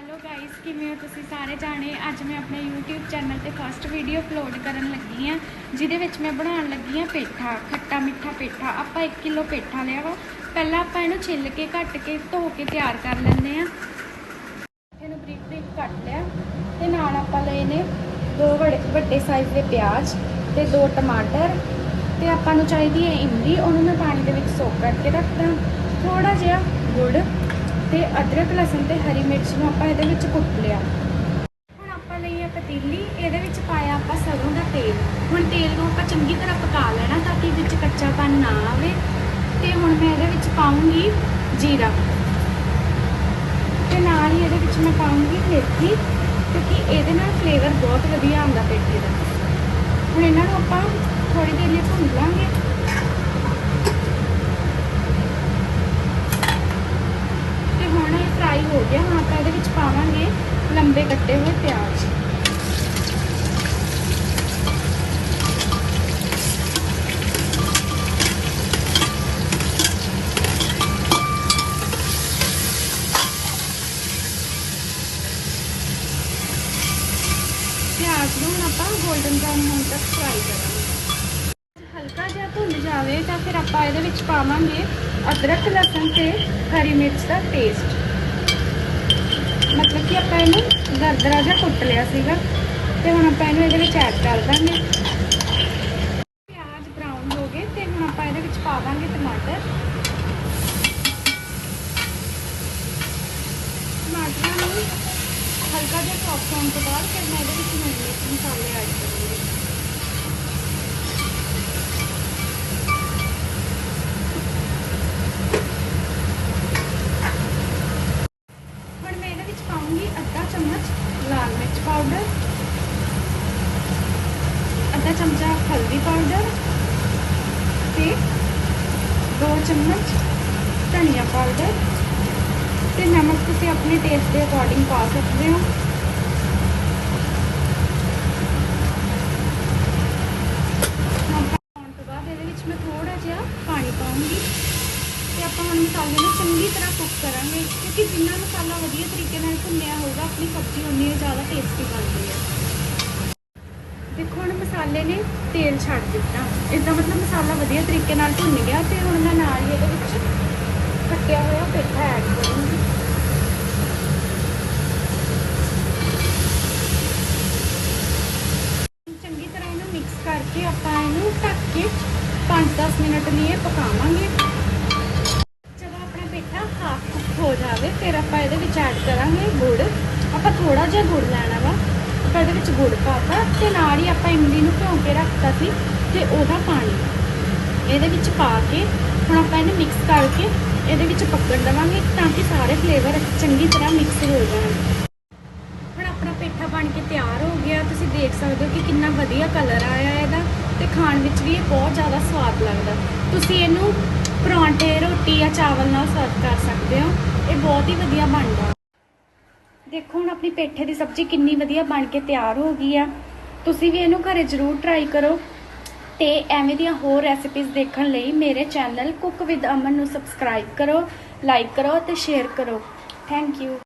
Hello guys ਕਿਵੇਂ ਹੋ ਤੁਸੀਂ ਸਾਰੇ ਜਾਣੇ? ਅੱਜ ਮੈਂ ਆਪਣੇ YouTube ਚੈਨਲ ਤੇ ਫਸਟ ਵੀਡੀਓ ਅਪਲੋਡ ਕਰਨ ਲੱਗੀ ਆ ਜਿਹਦੇ ਵਿੱਚ ਮੈਂ ਬਣਾਉਣ ਲੱਗੀ ਆ ਪੇਠਾ, ਖੱਟਾ ਮਿੱਠਾ ਪੇਠਾ। ਆਪਾਂ 1 ਕਿਲੋ ਪੇਠਾ ਲਿਆ ਵਾ। ਪਹਿਲਾਂ ਆਪਾਂ ਇਹਨੂੰ ਛਿੱਲ ਕੇ ਕੱਟ ਕੇ, ਧੋ ਕੇ ਤਿਆਰ ਕਰ ਲੈਂਦੇ ਆ ਇਹਨੂੰ ਬਰੀਕ ਬਰੀਕ ਕੱਟ ਲਿਆ। ਤੇ ਨਾਲ ਆਪਾਂ ਲਏ ਨੇ ਦੋ ਵੱਡੇ ਵੱਡੇ ਸਾਈਜ਼ ਦੇ ਪਿਆਜ਼ ਤੇ ਦੋ ਟਮਾਟਰ। ਤੇ ਆਪਾਂ ਨੂੰ ਚਾਹੀਦੀ ਹੈ ਇਮਲੀ। ਉਹਨੂੰ ਮੈਂ ਪਾਣੀ ਦੇ ਵਿੱਚ ਸੋਕ ਕਰਕੇ ਰੱਖਦਾ। ਥੋੜਾ ਜਿਹਾ ਗੁੜ ਤੇ ਅਦਰਕ, ਲਸਣ ਤੇ ਹਰੀ ਮਿਰਚ ਨੂੰ ਆਪਾਂ ਇਹਦੇ ਵਿੱਚ ਕੁੱਟ ਲਿਆ। ਹੁਣ ਆਪਾਂ ਲਈ ਹੈ ਪਤੀਲੀ, ਇਹਦੇ ਵਿੱਚ ਪਾਇਆ ਆਪਾਂ ਸਰੋਂ ਦਾ ਤੇਲ। ਹੁਣ ਤੇਲ ਨੂੰ ਆਪਾਂ ਚੰਗੀ ਤਰ੍ਹਾਂ ਪਕਾ ਲੈਣਾ ਤਾਂ ਕਿ ਵਿੱਚ ਕੱਚਾਪਨ ਨਾ ਆਵੇ। ਤੇ ਹੁਣ ਮੈਂ ਇਹਦੇ ਵਿੱਚ ਪਾਉਂਗੀ ਜੀਰਾ। ਤੇ ਨਾਲ ਹੀ ਇਹਦੇ ਵਿੱਚ ਮੈਂ ਪਾਉਂਗੀ ਮੇਥੀ, ਕਿਉਂਕਿ ਇਹਦੇ ਨਾਲ ਫਲੇਵਰ ਬਹੁਤ ਵਧੀਆ ਆਉਂਦਾ ਪੇਠੇ ਦਾ ਹੁਣ ਇਹਨਾਂ ਨੂੰ ਆਪਾਂ ਥੋੜੀ ਦੇਰ ਲਈ ਭੁੰਨ ਲਾਂਗੇ ਤੇ ਹੁਣ ਇਹ ਫਰਾਈ ਹੋ ਗਿਆ। ਹੁਣ ਆਪਾਂ ਇਹਦੇ ਵਿੱਚ ਪਾਵਾਂਗੇ ਲੰਬੇ ਕੱਟੇ ਹੋਏ ਪਿਆਜ਼। ਪਿਆਜ਼ ਨੂੰ ਹੁਣ ਆਪਾਂ 골ਡਨ ਬ੍ਰਾਊਨ ਹੋਣ ਤੱਕ ਫਰਾਈ ਕਰਾਂਗੇ। ਹਲਕਾ ਜਿਹਾ ਭੁੰਨ ਜਾਵੇ ਤਾਂ ਫਿਰ ਆਪਾਂ ਇਹਦੇ ਵਿੱਚ ਪਾਵਾਂਗੇ ਅਦਰਕ, ਲਸਣ ਤੇ ਹਰੀ ਮਿਰਚ ਦਾ ਪੇਸਟ ਮਤਲਬ ਕਿ ਆਪਾਂ ਇਹਨੂੰ ਦਰਦਰਾ ਜਿਹਾ ਕੁੱਟ ਲਿਆ ਸੀਗਾ ਤੇ ਹੁਣ ਆਪਾਂ ਇਹਨੂੰ ਇਹਦੇ ਵਿੱਚ ਐਡ ਕਰ ਦਾਂਗੇ। ਪਿਆਜ਼ ਬਰਾਊਨ ਹੋ ਗਏ ਤੇ ਹੁਣ ਆਪਾਂ ਇਹਦੇ ਵਿੱਚ ਪਾ ਦਾਂਗੇ ਟਮਾਟਰ। ਟਮਾਟਰਾਂ ਨੂੰ ਹਲਕਾ ਜਿਹਾ ਸੌਫਟ ਹੋਣ ਤੋਂ ਬਾਅਦ ਫਿਰ ਮੈਂ ਇਹਦੇ ਵਿੱਚ ਨੂਨ ਮਿਰਚ ਮਸਾਲੇ ਐਡ ਕਰਾਂਗੀ ਹੁਣ ਮੈਂ ਇਹਦੇ ਵਿੱਚ ਪਾਉਂਗੀ ਅੱਧਾ ਚਮਚ ਲਾਲ ਮਿਰਚ ਪਾਊਡਰ ਅੱਧਾ ਚਮਚਾ ਹਲਦੀ ਪਾਊਡਰ ਤੇ 2 ਚਮਚ ਧਨੀਆ ਪਾਊਡਰ ਤੇ ਨਮਕ ਤੁਸੀਂ ਆਪਣੇ ਟੇਸਟ ਦੇ ਅਕੋਰਡਿੰਗ ਪਾ ਸਕਦੇ ਹੋ। ਬਾਅਦ ਇਹਦੇ ਵਿੱਚ ਮੈਂ ਥੋੜਾ ਜਿਹਾ ਪਾਣੀ ਪਾਉਂਗੀ ਤੇ ਆਪਾਂ ਹੁਣ ਮਸਾਲੇ ਨੂੰ ਚੰਗੀ ਤਰ੍ਹਾਂ ਕੁੱਕ ਕਿਉਂਕਿ ਜਿੰਨਾ ਮਸਾਲਾ ਵਧੀਆ ਤਰੀਕੇ ਨਾਲ ਭੁੰਨਿਆ ਹੋਊਗਾ, ਆਪਣੀ ਸਬਜ਼ੀ ਉਨੀ ਜ਼ਿਆਦਾ ਟੇਸਟੀ ਬਣਦੀ ਹੈ। ਦੇਖੋ, ਹੁਣ ਮਸਾਲੇ ਨੇ ਤੇਲ ਛੱਡ ਦਿੱਤਾ। ਇਸ ਦਾ ਮਤਲਬ ਮਸਾਲਾ ਵਧੀਆ ਤਰੀਕੇ ਨਾਲ ਭੁੰਨ ਗਿਆ ਤੇ ਹੁਣ ਮੈਂ ਨਾਲ ਹੀ ਇਹਦੇ ਵਿੱਚ ਕੱਟਿਆ ਹੋਇਆ ਪੇਠਾ ਐਡ ਕਰੂੰਗੀ। ਚੰਗੀ ਤਰ੍ਹਾਂ ਇਹਨੂੰ ਮਿਕਸ ਕਰਕੇ ਆਪਾਂ ਇਹਨੂੰ ਢੱਕ ਕੇ 5-10 ਮਿੰਟ ਲਈ ਇਹ ਪਕਾਵਾਂਗੇ। ਹੋ ਜਾਵੇ, ਫਿਰ ਆਪਾਂ ਇਹਦੇ ਵਿੱਚ ਐਡ ਕਰਾਂਗੇ ਗੁੜ। ਆਪਾਂ ਥੋੜਾ ਜਿਹਾ ਗੁੜ ਲੈਣਾ ਵਾ। ਆਪਾਂ ਇਹਦੇ ਵਿੱਚ ਗੁੜ ਪਾਤਾ ਤੇ ਨਾਲ ਹੀ ਆਪਾਂ ਇਮਲੀ ਨੂੰ ਭਿਉਂ ਕੇ ਰੱਖਤਾ ਸੀ ਤੇ ਉਹਦਾ ਪਾਣੀ ਇਹਦੇ ਵਿੱਚ ਪਾ ਕੇ ਹੁਣ ਆਪਾਂ ਇਹਨੂੰ ਮਿਕਸ ਕਰਕੇ ਇਹਦੇ ਵਿੱਚ ਪੱਕਣ ਦੇਵਾਂਗੇ ਤਾਂ ਕਿ ਸਾਰੇ ਫਲੇਵਰ ਚੰਗੀ ਤਰ੍ਹਾਂ ਮਿਕਸ ਹੋ ਜਾਣ। ਹੁਣ ਆਪਣਾ ਪੇਠਾ ਬਣ ਕੇ ਤਿਆਰ ਹੋ ਗਿਆ। ਤੁਸੀਂ ਦੇਖ ਸਕਦੇ ਹੋ ਕਿ ਕਿੰਨਾ ਵਧੀਆ ਕਲਰ ਆਇਆ ਇਹਦਾ ਤੇ ਖਾਣ ਵਿੱਚ ਵੀ ਇਹ ਬਹੁਤ ਜ਼ਿਆਦਾ ਸਵਾਦ ਲੱਗਦਾ। ਤੁਸੀਂ ਇਹਨੂੰ ਪਰੌਂਠੇ, ਰੋਟੀ ਜਾਂ ਚਾਵਲ ਨਾਲ ਸਰਵ ਕਰ ਸਕਦੇ ਹੋ। ਇਹ ਬਹੁਤ ਹੀ ਵਧੀਆ ਬਣਦਾ ਦੇਖੋ, ਹੁਣ ਆਪਣੀ ਪੇਠੇ ਦੀ ਸਬਜ਼ੀ ਕਿੰਨੀ ਵਧੀਆ ਬਣ ਕੇ ਤਿਆਰ ਹੋ ਗਈ ਆ। ਤੁਸੀਂ ਵੀ ਇਹਨੂੰ ਘਰੇ ਜ਼ਰੂਰ ਟਰਾਈ ਕਰੋ ਤੇ ਐਵੇਂ ਦੀਆਂ ਹੋਰ ਰੈਸਿਪੀਜ਼ ਦੇਖਣ ਲਈ ਮੇਰੇ ਚੈਨਲ ਕੁੱਕ ਵਿਦ ਅਮਨ ਨੂੰ ਸਬਸਕ੍ਰਾਈਬ ਕਰੋ ਲਾਈਕ ਕਰੋ ਤੇ ਸ਼ੇਅਰ ਕਰੋ। Thank you